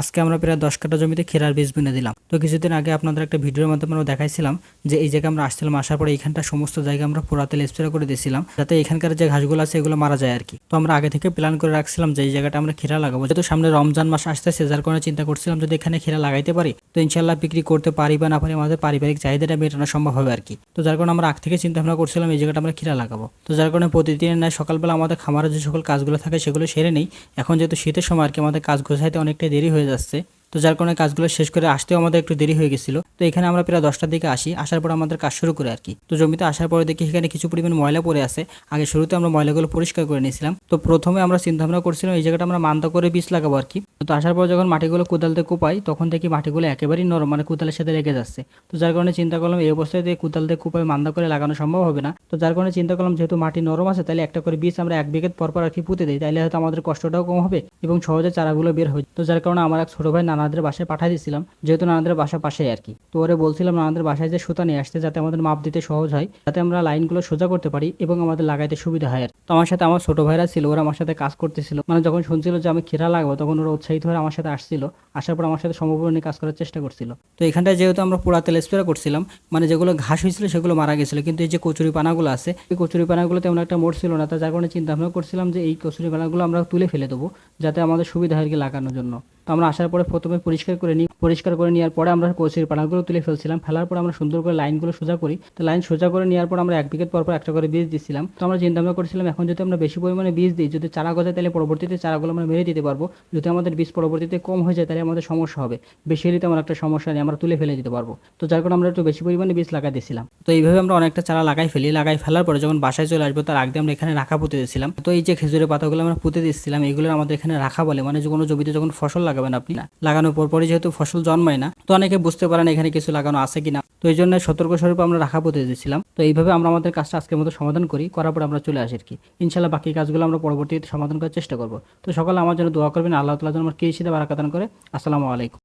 আজকে আমরা প্রায় দশ কাটা জমিতে খেরার বীজ বুনে দিলাম। তো কিছুদিন আগে আপনাদের একটা ভিডিওর মাধ্যমে আমরা দেখাইছিলাম যে এই জায়গায় আমরা আসছিলাম, আসার পরে এইখানটা সমস্ত জায়গা আমরা পুরাতেল স্প্রে করে দিয়েছিলাম, যাতে এখানকার যে ঘাসগুলো আছে এগুলো মারা যায় আর কি তো আমরা আগে থেকে প্ল্যান করে রাখছিলাম যে এই জায়গাটা আমরা খেরা লাগাবো। যেহেতু সামনে রমজান মাস আসতেছে, যার কারণে চিন্তা করছিলাম যদি এখানে খেরা লাগাইতে পারি, তো ইনশাল্লাহ বিক্রি করতে পারি বা না পারি আমাদের পারিবারিক চাহিদাটা মেটানো সম্ভব হবে আর কি তো যার কারণে আমরা আগ থেকে চিন্তা ভাবনা করছিলাম এই জায়গাটা আমরা খিরা লাগাবো। তো যার কারণে প্রতিদিনের ন্যায় সকালবেলা আমাদের খামারে যে সকল কাজগুলো থাকে সেগুলো সেরে নেই। এখন যেহেতু শীতের সময় আর কি আমাদের কাজ গোছাইতে অনেকটাই দেরি হয়ে যাচ্ছে। তো যার কারণে কাজগুলো শেষ করে আসতেও আমাদের একটু দেরি হয়ে গেছিল। তো এখানে আমরা প্রায় দশটার দিকে আসি, আসার পর আমাদের কাজ শুরু করে আর কি তো জমিতে আসার পরে দেখি এখানে কিছু পরিমাণ ময়লা পড়ে আছে। আগে শুরুতে আমরা ময়লাগুলো পরিষ্কার করে নিয়েছিলাম। তো প্রথমে আমরা চিন্তা ভাবনা করছিলাম, এই জায়গাটা আমরা মান্দা করে বীজ লাগাবো আর কি তো আসার পর যখন মাটিগুলো কোদালতে কোপাই, তখন দেখি মাটিগুলো একেবারেই নরম মানে কোদালের সাথে লেগে যাচ্ছে। তো যার কারণে চিন্তা করলাম, এই অবস্থায় দিয়ে কোদাল দিয়ে কোপাই মান্দা করে লাগানো সম্ভব হবে না। তো যার কারণে চিন্তা করলাম, যেহেতু মাটি নরম আছে, তাহলে একটা করে বীজ আমরা এক বিঘেত পরপর আর কি পুঁতে দিই। তাহলে হয়তো আমাদের কষ্টটাও কম হবে এবং সহজে চারাগুলো বের হবে তো যার কারণে আমার এক ছোট ভাই নানাদের বাসায় পাঠিয়ে দিয়েছিলাম, যেহেতু নানাদের বাসা পাশে আর কি। তো ওরে বলছিলাম নানাদের বাসায় যে সুতা নিয়ে আসতে যাতে আমাদের মাপ দিতে সহজ হয়, যাতে আমরা লাইনগুলো সোজা করতে পারি এবং আমাদের লাগাইতে সুবিধা হয় আর তো আমার সাথে আমার ছোট ভাইরা ছিল, ওরা আমার সাথে কাজ করতেছিল। মানে যখন শুনছিল যে আমি খেরা লাগাবো, তখন ওরা উৎসাহিত হয়ে আমার সাথে আসছিল। আসার পর আমার সাথে সমপূর্ণ কাজ করার চেষ্টা করছিল। তো এখানটায় যেহেতু আমরা পুরা তেল স্প্রে করছিলাম মানে যেগুলো ঘাস হয়েছিল সেগুলো মারা গেছিল। কিন্তু এই যে কচুরি পানাগুলো আছে, এই কচুরি পানাগুলো তেমন একটা মোট ছিল না, তো যার কারণে চিন্তা ভাবনা করছিলাম যে এই কচুরি পানাগুলো আমরা তুলে ফেলে দেবো, যাতে আমাদের সুবিধা হয় কি লাগানোর জন্য। তো আমরা আসার পরে প্রথমে পরিষ্কার করে নিই। পরিষ্কার করে নেওয়ার পরে আমরা কচুরির পানাগুলো তুলে ফেলছিলাম। ফেলার পর আমরা সুন্দর করে লাইনগুলো সোজা করি। তো লাইন সোজা করে নেওয়ার পর আমরা এক বিকেট পর পর একটা করে বীজ দিচ্ছিলাম। তো আমরা চিন্তা ভাবনা করছিলাম, এখন যদি আমরা বেশি পরিমাণে বীজ দিই, যদি চারা গজায় তাহলে পরবর্তীতে চারাগুলো আমরা মেরে দিতে পারব। যদি আমাদের বীজ পরবর্তীতে কম হয়ে যায় তাহলে আমাদের সমস্যা হবে। বেশি হলে তেমন একটা সমস্যা নেই, আমরা তুলে ফেলে দিতে পারব। তো যার কারণে আমরা একটু বেশি পরিমাণে বীজ লাগাই দিয়েছিলাম। তো এইভাবে আমরা অনেকটা চারা লাগাই ফেলি। লাগাই ফেলার পরে যখন বাসায় চলে আসব, তার আগে আমরা এখানে রাখা পুঁতে দিয়েছিলাম। তো এই যে খেজুরের পাতাগুলো আমরা পুঁতে দিচ্ছিলাম এগুলো আমাদের এখানে রাখা বলে মানে কোনো জমিতে যখন ফসল লাগাবেন আপনি? না লাগানোর পর পরে যেহেতু ফসল জন্মায় না, তো অনেকে বুঝতে পারেন এখানে কিছু লাগানো আছে কিনা। তো এই জন্য সতর্ক স্বরূপ আমরা রাখা পথে দিয়েছিলাম তো এইভাবে আমরা আমাদের কাজটা আজকের মতো সমাধান করি, করার পর আমরা চলে আসি আর কি। ইনশাল্লাহ বাকি কাজগুলো আমরা পরবর্তীতে সমাধান করার চেষ্টা করব। তো সকালে আমার জন্য দোয়া করবেন, আল্লাহ তালা যেন আমার কৃষিতে বারাকাতান করে। আসসালামু আলাইকুম।